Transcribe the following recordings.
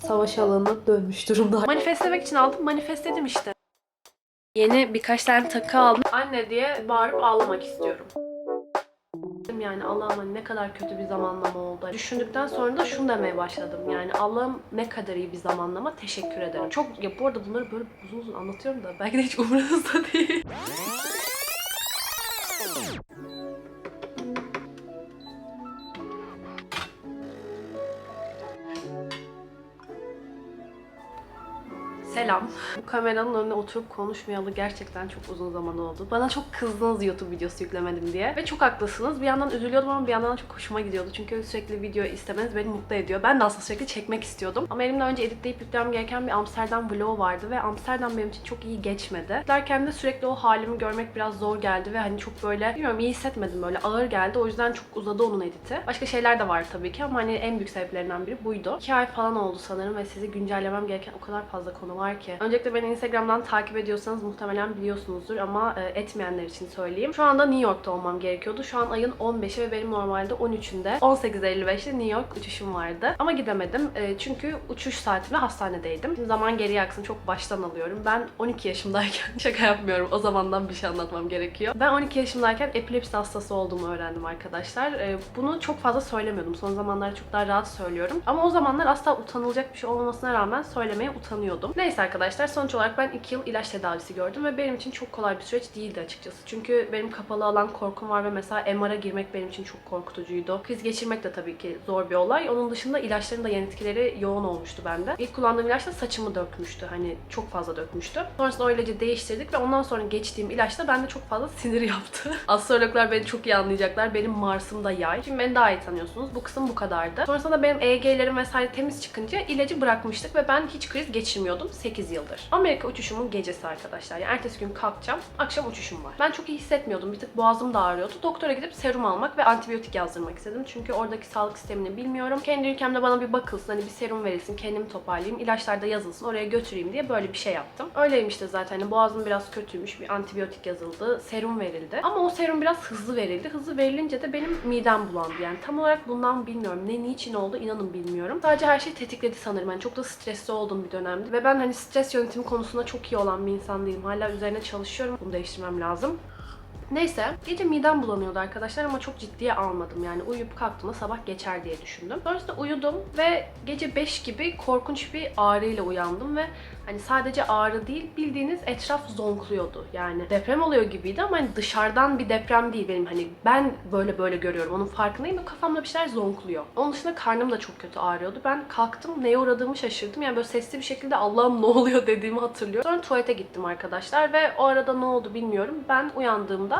savaş alanına dönmüş durumda. Manifestlemek için aldım. Manifestledim işte. Yeni birkaç tane takı aldım. Anne diye bağırıp ağlamak istiyorum. Yani Allah'ım hani ne kadar kötü bir zamanlama oldu. Düşündükten sonra da şunu demeye başladım. Yani Allah'ım ne kadar iyi bir zamanlama teşekkür ederim. Çok ya bu arada bunları böyle uzun uzun anlatıyorum da belki de hiç umurunuzda değil. Selam. Bu kameranın önüne oturup konuşmayalı gerçekten çok uzun zaman oldu. Bana çok kızdınız YouTube videosu yüklemedim diye. Ve çok haklısınız. Bir yandan üzülüyordum ama bir yandan da çok hoşuma gidiyordu. Çünkü sürekli video istemeniz beni mutlu ediyor. Ben de aslında sürekli çekmek istiyordum. Ama elimden önce editleyip yüklemem gereken bir Amsterdam vlogu vardı ve Amsterdam benim için çok iyi geçmedi. Derken de sürekli o halimi görmek biraz zor geldi ve hani çok böyle bilmiyorum iyi hissetmedim böyle ağır geldi. O yüzden çok uzadı onun editi. Başka şeyler de var tabii ki ama hani en büyük sebeplerinden biri buydu. 2 ay falan oldu sanırım ve sizi güncellemem gereken o kadar fazla konu var ki. Öncelikle beni Instagram'dan takip ediyorsanız muhtemelen biliyorsunuzdur ama e, etmeyenler için söyleyeyim. Şu anda New York'ta olmam gerekiyordu. Şu an ayın 15'i ve benim normalde 13'ünde 18.55'te New York uçuşum vardı. Ama gidemedim e, çünkü uçuş saatimde hastanedeydim. Şimdi zaman geri aksın çok baştan alıyorum. Ben 12 yaşımdayken şaka yapmıyorum. O zamandan bir şey anlatmam gerekiyor. Ben 12 yaşımdayken epilepsi hastası olduğumu öğrendim arkadaşlar. E, bunu çok fazla söylemiyordum. Son zamanlarda çok daha rahat söylüyorum. Ama o zamanlar asla utanılacak bir şey olmamasına rağmen söylemeye utanıyordum. Neyse arkadaşlar sonuç olarak ben 2 yıl ilaç tedavisi gördüm ve benim için çok kolay bir süreç değildi açıkçası. Çünkü benim kapalı alan korkum var ve mesela MR'a girmek benim için çok korkutucuydu. Kriz geçirmek de tabii ki zor bir olay. Onun dışında ilaçların da yan etkileri yoğun olmuştu bende. İlk kullandığım ilaç da saçımı dökmüştü. Hani çok fazla dökmüştü. Sonrasında o ilacı değiştirdik ve ondan sonra geçtiğim ilaç da bende çok fazla sinir yaptı. Astrologlar beni çok iyi anlayacaklar. Benim Mars'ım da yay. Şimdi beni daha iyi tanıyorsunuz. Bu kısım bu kadardı. Sonrasında da benim EEG'lerim vesaire temiz çıkınca ilacı bırakmıştık ve ben hiç kriz geçirmiyordum 8 yıldır. Amerika uçuşumun gecesi arkadaşlar. Yani ertesi gün kalkacağım. Akşam uçuşum var. Ben çok iyi hissetmiyordum. Bir tık boğazım da ağrıyordu. Doktora gidip serum almak ve antibiyotik yazdırmak istedim. Çünkü oradaki sağlık sistemini bilmiyorum. Kendi ülkemde bana bir bakılsın. Hani bir serum verilsin. Kendimi toparlayayım. ilaçlar da yazılsın. Oraya götüreyim diye böyle bir şey yaptım. Öyleymiş de zaten. Hani boğazım biraz kötüymüş. Bir antibiyotik yazıldı. Serum verildi. Ama o serum biraz hızlı verildi. Hızlı verilince de benim midem bulandı. Yani tam olarak bundan bilmiyorum. Ne niçin oldu inanın bilmiyorum. Sadece her şey tetikledi sanırım. Yani çok da stresli olduğum bir dönemdi. Ve ben hani stres yönetimi konusunda çok iyi olan bir insan değilim. Hala üzerine çalışıyorum. Bunu değiştirmem lazım. Neyse gece midem bulanıyordu arkadaşlar ama çok ciddiye almadım yani uyuyup kalktığımda sabah geçer diye düşündüm. Sonrasında uyudum ve gece 5 gibi korkunç bir ağrıyla uyandım ve hani sadece ağrı değil bildiğiniz etraf zonkluyordu. Yani deprem oluyor gibiydi ama hani dışarıdan bir deprem değil benim hani ben böyle böyle görüyorum onun farkındayım ve kafamda bir şeyler zonkluyor. Onun dışında karnım da çok kötü ağrıyordu. Ben kalktım neye uğradığımı şaşırdım. Yani böyle sesli bir şekilde Allah'ım ne oluyor dediğimi hatırlıyorum. Sonra tuvalete gittim arkadaşlar ve o arada ne oldu bilmiyorum. Ben uyandığımda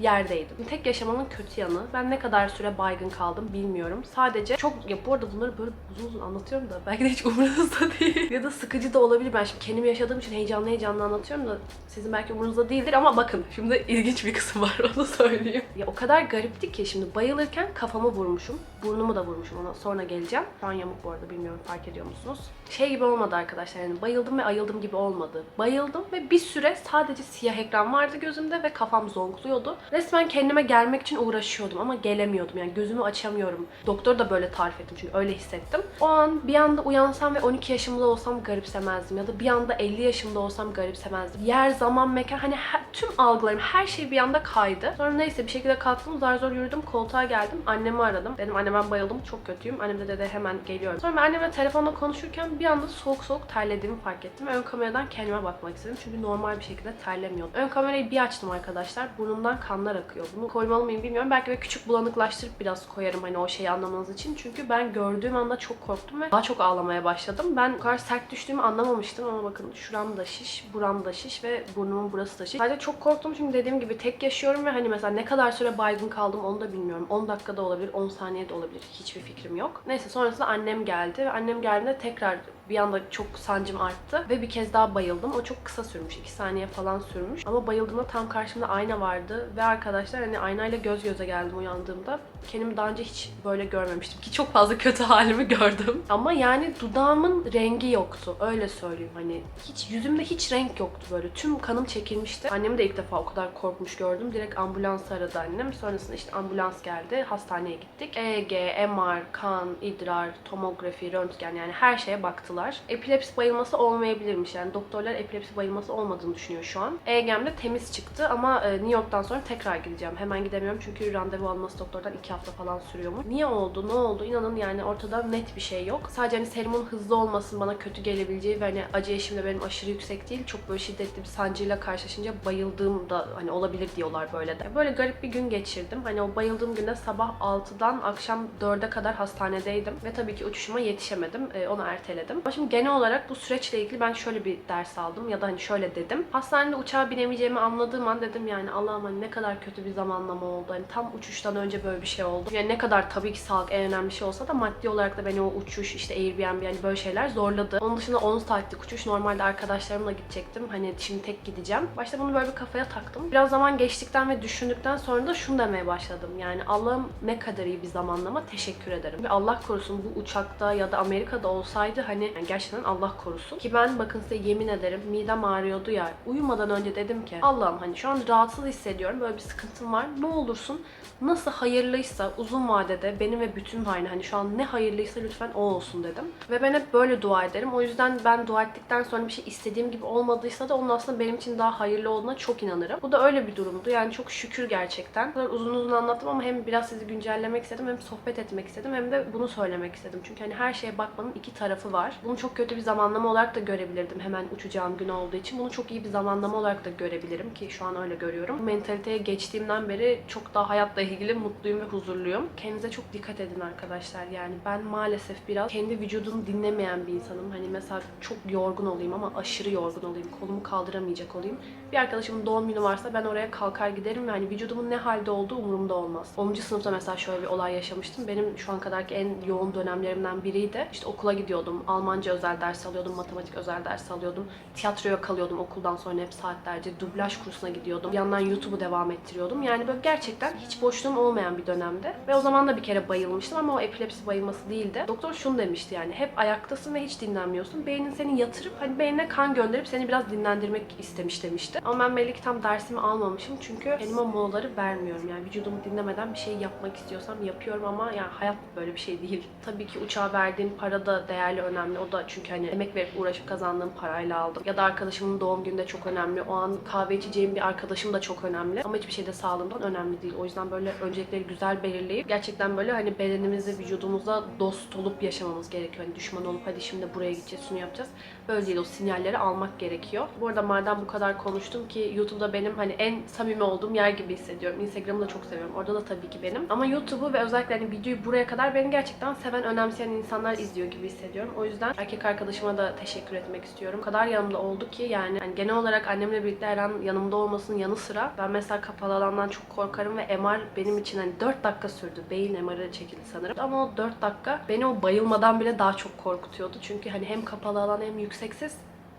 yerdeydim. Tek yaşamanın kötü yanı. Ben ne kadar süre baygın kaldım bilmiyorum. Sadece çok ya bu arada bunları böyle uzun uzun anlatıyorum da belki de hiç umurunuzda değil. ya da sıkıcı da olabilir. Ben şimdi kendim yaşadığım için heyecanlı heyecanlı anlatıyorum da sizin belki umurunuzda değildir ama bakın şimdi ilginç bir kısım var onu söyleyeyim. Ya o kadar garipti ki şimdi bayılırken kafamı vurmuşum. Burnumu da vurmuşum ona sonra geleceğim. Şu an yamuk bu arada bilmiyorum fark ediyor musunuz? Şey gibi olmadı arkadaşlar yani bayıldım ve ayıldım gibi olmadı. Bayıldım ve bir süre sadece siyah ekran vardı gözümde ve kafam zonkluyordu. Resmen kendime gelmek için uğraşıyordum ama gelemiyordum. Yani gözümü açamıyorum. Doktor da böyle tarif ettim çünkü öyle hissettim. O an bir anda uyansam ve 12 yaşımda olsam garipsemezdim. Ya da bir anda 50 yaşımda olsam garipsemezdim. Yer, zaman, mekan hani her- tüm algılarım her şey bir anda kaydı. Sonra neyse bir şekilde kalktım zar zor yürüdüm koltuğa geldim. Annemi aradım. Dedim anne ben bayıldım çok kötüyüm. Annem de dedi hemen geliyorum. Sonra ben annemle telefonla konuşurken bir anda soğuk soğuk terlediğimi fark ettim. Ön kameradan kendime bakmak istedim. Çünkü normal bir şekilde terlemiyordum. Ön kamerayı bir açtım arkadaşlar. Burnumdan kanlar akıyor. Bunu koymalı mıyım bilmiyorum. Belki de küçük bulanıklaştırıp biraz koyarım hani o şeyi anlamanız için. Çünkü ben gördüğüm anda çok korktum ve daha çok ağlamaya başladım. Ben bu kadar sert düştüğümü anlamamıştım ama bakın şuram da şiş, buram da şiş ve burnumun burası da şiş. Sadece çok korktum çünkü dediğim gibi tek yaşıyorum ve hani mesela ne kadar süre baygın kaldım onu da bilmiyorum. 10 dakikada olabilir, 10 saniyede olabilir. Hiçbir fikrim yok. Neyse sonrasında annem geldi ve annem geldiğinde tekrar bir anda çok sancım arttı ve bir kez daha bayıldım. O çok kısa sürmüş. 2 saniye falan sürmüş. Ama bayıldığımda tam karşımda ayna vardı ve arkadaşlar hani aynayla göz göze geldim uyandığımda. Kendimi daha önce hiç böyle görmemiştim ki çok fazla kötü halimi gördüm. Ama yani dudağımın rengi yoktu. Öyle söyleyeyim hani. Hiç yüzümde hiç renk yoktu böyle. Tüm kanım çekilmişti. Annemi de ilk defa o kadar korkmuş gördüm. Direkt ambulans aradı annem. Sonrasında işte ambulans geldi. Hastaneye gittik. EEG, MR, kan, idrar, tomografi, röntgen yani her şeye baktılar. Epilepsi bayılması olmayabilirmiş. Yani doktorlar epilepsi bayılması olmadığını düşünüyor şu an. EEG'm de temiz çıktı ama e, New York'tan sonra tekrar gideceğim. Hemen gidemiyorum çünkü randevu alması doktordan 2 hafta falan sürüyormuş. Niye oldu, ne oldu? İnanın yani ortada net bir şey yok. Sadece hani serumun hızlı olmasın bana kötü gelebileceği ve hani acı eşim de benim aşırı yüksek değil. Çok böyle şiddetli bir sancıyla karşılaşınca bayıldığım da hani olabilir diyorlar böyle de. Böyle garip bir gün geçirdim. Hani o bayıldığım günde sabah 6'dan akşam 4'e kadar hastanedeydim. Ve tabii ki uçuşuma yetişemedim. Ee, onu erteledim. Ama şimdi genel olarak bu süreçle ilgili ben şöyle bir ders aldım ya da hani şöyle dedim. Hastanede uçağa binemeyeceğimi anladığım an dedim yani Allah'ım hani ne kadar kötü bir zamanlama oldu. Hani tam uçuştan önce böyle bir şey oldu. Yani ne kadar tabii ki sağlık en önemli şey olsa da maddi olarak da beni o uçuş işte Airbnb yani böyle şeyler zorladı. Onun dışında 10 saatlik uçuş. Normalde arkadaşlarımla gidecektim. Hani şimdi tek gideceğim. Başta bunu böyle bir kafaya taktım. Biraz zaman geçtikten ve düşündükten sonra da şunu demeye başladım. Yani Allah'ım ne kadar iyi bir zamanlama teşekkür ederim. Ve Allah korusun bu uçakta ya da Amerika'da olsaydı hani yani gerçekten Allah korusun. Ki ben bakın size yemin ederim midem ağrıyordu ya. Uyumadan önce dedim ki Allah'ım hani şu an rahatsız hissediyorum. Böyle bir sıkıntım var. Ne olursun nasıl hayırlıysa uzun vadede benim ve bütün haline hani şu an ne hayırlıysa lütfen o olsun dedim. Ve ben hep böyle dua ederim. O yüzden ben dua ettikten sonra bir şey istediğim gibi olmadıysa da onun aslında benim için daha hayırlı olduğuna çok inanırım. Bu da öyle bir durumdu. Yani çok şükür gerçekten. Kadar uzun uzun anlattım ama hem biraz sizi güncellemek istedim hem sohbet etmek istedim hem de bunu söylemek istedim. Çünkü hani her şeye bakmanın iki tarafı var. Bunu çok kötü bir zamanlama olarak da görebilirdim. Hemen uçacağım gün olduğu için. Bunu çok iyi bir zamanlama olarak da görebilirim ki şu an öyle görüyorum. Mentaliteye geçtiğimden beri çok daha hayatla ilgili mutluyum ve huzurluyum. Kendinize çok dikkat edin arkadaşlar. Yani ben maalesef biraz kendi vücudumu dinlemeyen bir insanım. Hani mesela çok yorgun olayım ama aşırı yorgun olayım. Kolumu kaldıramayacak olayım. Bir arkadaşımın doğum günü varsa ben oraya kalkar giderim ve hani vücudumun ne halde olduğu umurumda olmaz. 10. sınıfta mesela şöyle bir olay yaşamıştım. Benim şu an kadarki en yoğun dönemlerimden biriydi. İşte okula gidiyordum. Almanca özel ders alıyordum. Matematik özel ders alıyordum. Tiyatroya kalıyordum okuldan sonra hep saatlerce. Dublaj kursuna gidiyordum. Bir yandan YouTube'u devam ettiriyordum. Yani böyle gerçekten hiç boşluğum olmayan bir dönemde. Ve o zaman da bir kere bayılmıştım ama o epilepsi bayılması değildi. Doktor şunu demişti yani hep ayaktasın ve hiç dinlenmiyorsun. Beynin seni yatırıp hani beynine kan gönderip seni biraz dinlendirmek istemiş demişti. Ama ben belli ki tam dersimi almamışım çünkü kendime molaları vermiyorum. Yani vücudumu dinlemeden bir şey yapmak istiyorsam yapıyorum ama yani hayat böyle bir şey değil. Tabii ki uçağa verdiğim para da değerli önemli. O da çünkü hani emek verip uğraşıp kazandığım parayla aldım. Ya da arkadaşımın doğum günü de çok önemli. O an kahve içeceğim bir arkadaşım da çok önemli. Ama hiçbir şey de sağlığımdan önemli değil. O yüzden böyle öncelikleri güzel belirleyip gerçekten böyle hani bedenimizi, vücudumuza dost olup yaşamamız gerekiyor. Hani düşman olup hadi şimdi buraya gideceğiz, şunu yapacağız. Böyle değil. O sinyalleri almak gerekiyor. Bu arada madem bu kadar konuştum ki YouTube'da benim hani en samimi olduğum yer gibi hissediyorum. Instagram'ı da çok seviyorum. Orada da tabii ki benim. Ama YouTube'u ve özellikle hani videoyu buraya kadar beni gerçekten seven, önemseyen insanlar izliyor gibi hissediyorum. O yüzden erkek arkadaşıma da teşekkür etmek istiyorum. O kadar yanımda oldu ki yani hani genel olarak annemle birlikte her an yanımda olmasının yanı sıra ben mesela kapalı alandan çok korkarım ve MR benim için hani 4 dakika sürdü. Beyin MR'ı çekildi sanırım. Ama o 4 dakika beni o bayılmadan bile daha çok korkutuyordu. Çünkü hani hem kapalı alan hem yüksek ses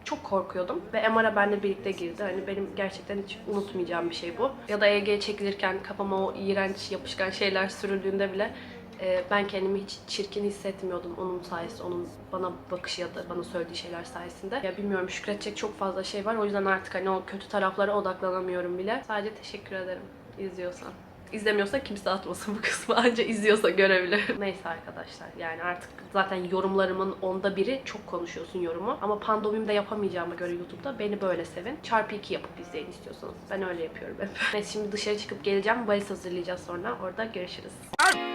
çok korkuyordum ve MR'a benimle birlikte girdi. Hani benim gerçekten hiç unutmayacağım bir şey bu. Ya da EEG çekilirken kafama o iğrenç yapışkan şeyler sürüldüğünde bile e, ben kendimi hiç çirkin hissetmiyordum onun sayesinde, onun bana bakışı ya da bana söylediği şeyler sayesinde. Ya bilmiyorum şükredecek çok fazla şey var. O yüzden artık hani o kötü taraflara odaklanamıyorum bile. Sadece teşekkür ederim izliyorsan. İzlemiyorsa kimse atmasın bu kısmı. Anca izliyorsa görebilir. Neyse arkadaşlar yani artık zaten yorumlarımın onda biri çok konuşuyorsun yorumu. Ama pandomim yapamayacağıma göre YouTube'da beni böyle sevin. Çarpı 2 yapıp izleyin istiyorsanız. Ben öyle yapıyorum hep. Neyse şimdi dışarı çıkıp geleceğim. Valiz hazırlayacağız sonra. Orada görüşürüz.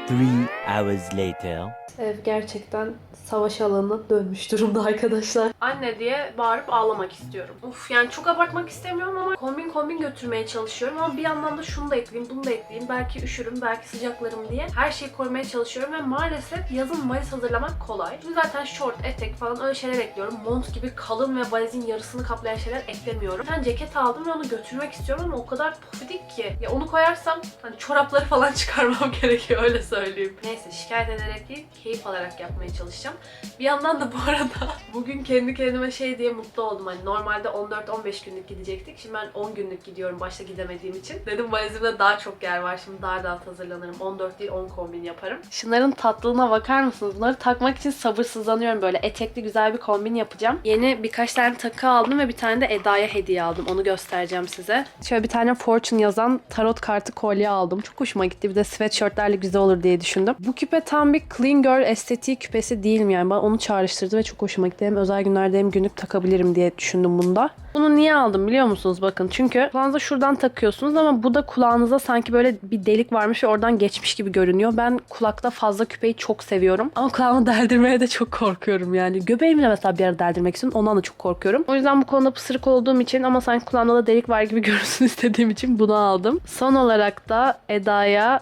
Three hours later. Ev gerçekten savaş alanına dönmüş durumda arkadaşlar. Anne diye bağırıp ağlamak istiyorum. Uf yani çok abartmak istemiyorum ama kombin kombin götürmeye çalışıyorum ama bir yandan da şunu da ekleyeyim, bunu da ekleyeyim. Belki üşürüm, belki sıcaklarım diye her şeyi koymaya çalışıyorum ve maalesef yazın valiz hazırlamak kolay. Çünkü zaten short, etek falan öyle şeyler ekliyorum. Mont gibi kalın ve valizin yarısını kaplayan şeyler eklemiyorum. Ben ceket aldım ve onu götürmek istiyorum ama o kadar pofidik ki. Ya onu koyarsam hani çorapları falan çıkarmam gerekiyor öyle söyleyeyim. Söyleyeyim. Neyse şikayet ederek değil, keyif alarak yapmaya çalışacağım. Bir yandan da bu arada bugün kendi kendime şey diye mutlu oldum. Hani normalde 14-15 günlük gidecektik. Şimdi ben 10 günlük gidiyorum başta gidemediğim için. Dedim valizimde daha çok yer var. Şimdi daha rahat hazırlanırım. 14 değil 10 kombin yaparım. Şunların tatlılığına bakar mısınız? Bunları takmak için sabırsızlanıyorum böyle. Etekli güzel bir kombin yapacağım. Yeni birkaç tane takı aldım ve bir tane de Eda'ya hediye aldım. Onu göstereceğim size. Şöyle bir tane Fortune yazan tarot kartı kolye aldım. Çok hoşuma gitti. Bir de sweatshirtlerle güzel olur diye düşündüm. Bu küpe tam bir clean girl estetiği küpesi değil mi yani? Bana onu çağrıştırdı ve çok hoşuma gitti. Hem özel günlerde hem günlük takabilirim diye düşündüm bunda. Bunu niye aldım biliyor musunuz? Bakın çünkü kulağınıza şuradan takıyorsunuz ama bu da kulağınıza sanki böyle bir delik varmış ve oradan geçmiş gibi görünüyor. Ben kulakta fazla küpeyi çok seviyorum. Ama kulağımı deldirmeye de çok korkuyorum yani. Göbeğimi de mesela bir ara deldirmek istiyorum. Ondan da çok korkuyorum. O yüzden bu konuda pısırık olduğum için ama sanki kulağımda da delik var gibi görünsün istediğim için bunu aldım. Son olarak da Eda'ya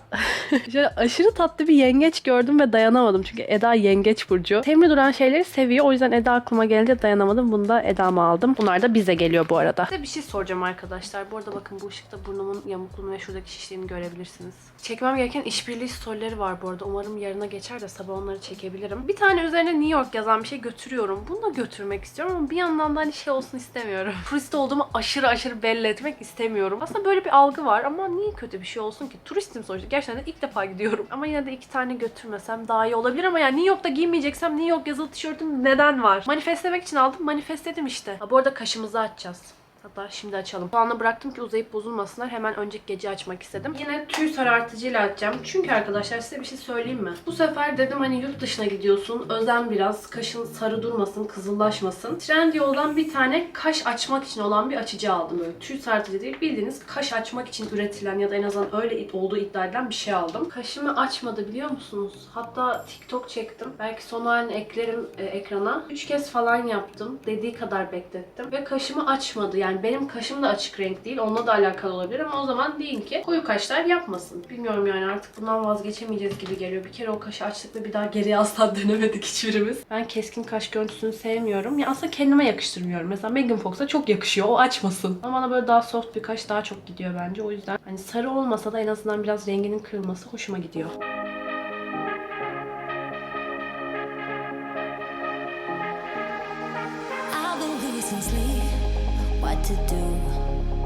aşırı tatlı bir yengeç gördüm ve dayanamadım. Çünkü Eda yengeç burcu. Temli duran şeyleri seviyor. O yüzden Eda aklıma gelince dayanamadım. Bunu da Eda'ma aldım. Bunlar da bize geliyor bu arada. Bir şey soracağım arkadaşlar. Bu arada bakın bu ışıkta burnumun yamukluğunu ve şuradaki şişliğini görebilirsiniz. Çekmem gereken işbirliği storyleri var bu arada. Umarım yarına geçer de sabah onları çekebilirim. Bir tane üzerine New York yazan bir şey götürüyorum. Bunu da götürmek istiyorum ama bir yandan da hani şey olsun istemiyorum. Turist olduğumu aşırı aşırı belli etmek istemiyorum. Aslında böyle bir algı var ama niye kötü bir şey olsun ki? Turistim sonuçta. Gerçekten de ilk defa gidiyorum. Ama yine de iki tane götürmesem daha iyi olabilir ama yani New York'ta giymeyeceksem New York yazılı tişörtüm neden var? Manifestlemek için aldım. Manifestledim işte. Ha, bu arada kaşımızı açacağız. Hatta şimdi açalım. Soğanla bıraktım ki uzayıp bozulmasınlar. Hemen önceki gece açmak istedim. Yine tüy sarartıcıyla açacağım. Çünkü arkadaşlar size bir şey söyleyeyim mi? Bu sefer dedim hani yurt dışına gidiyorsun. Özen biraz. Kaşın sarı durmasın, kızıllaşmasın. Trendyol'dan bir tane kaş açmak için olan bir açıcı aldım. Böyle tüy sarartıcı değil. Bildiğiniz kaş açmak için üretilen ya da en azından öyle olduğu iddia edilen bir şey aldım. Kaşımı açmadı biliyor musunuz? Hatta TikTok çektim. Belki son halini eklerim e, ekrana. Üç kez falan yaptım. Dediği kadar beklettim. Ve kaşımı açmadı. Yani benim kaşım da açık renk değil. Onunla da alakalı olabilir ama o zaman deyin ki koyu kaşlar yapmasın. Bilmiyorum yani artık bundan vazgeçemeyeceğiz gibi geliyor. Bir kere o kaşı açtık ve bir daha geriye asla dönemedik hiçbirimiz. Ben keskin kaş görüntüsünü sevmiyorum. Ya aslında kendime yakıştırmıyorum. Mesela Megan Fox'a çok yakışıyor. O açmasın. Ama bana böyle daha soft bir kaş daha çok gidiyor bence. O yüzden hani sarı olmasa da en azından biraz renginin kırılması hoşuma gidiyor.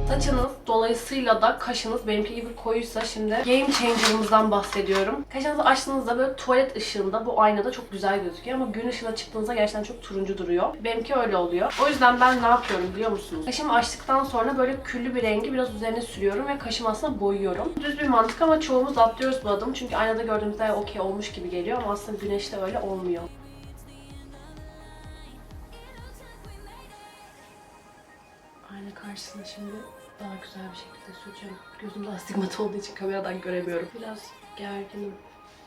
Saçınız dolayısıyla da kaşınız benimki gibi koyuysa şimdi game changer'ımızdan bahsediyorum. Kaşınızı açtığınızda böyle tuvalet ışığında bu aynada çok güzel gözüküyor ama gün ışığına çıktığınızda gerçekten çok turuncu duruyor. Benimki öyle oluyor. O yüzden ben ne yapıyorum biliyor musunuz? Kaşımı açtıktan sonra böyle küllü bir rengi biraz üzerine sürüyorum ve kaşımı aslında boyuyorum. Düz bir mantık ama çoğumuz atlıyoruz bu adımı çünkü aynada gördüğümüzde okey olmuş gibi geliyor ama aslında güneşte öyle olmuyor. Karşısına şimdi daha güzel bir şekilde süreceğim. Gözümde astigmat olduğu için kameradan göremiyorum. Biraz gerginim.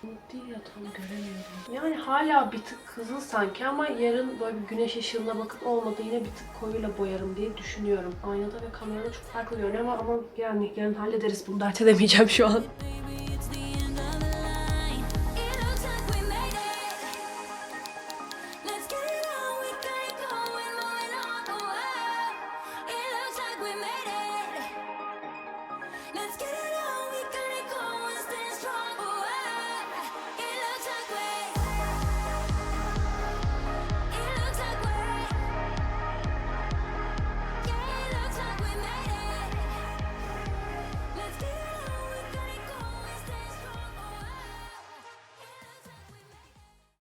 Değil ya tam göremiyorum. Yani hala bir tık kızıl sanki ama yarın böyle bir güneş ışığına bakıp olmadı yine bir tık koyuyla boyarım diye düşünüyorum. Aynada ve kamerada çok farklı görünüyor ama, ama yani yarın hallederiz bunu dert edemeyeceğim şu an.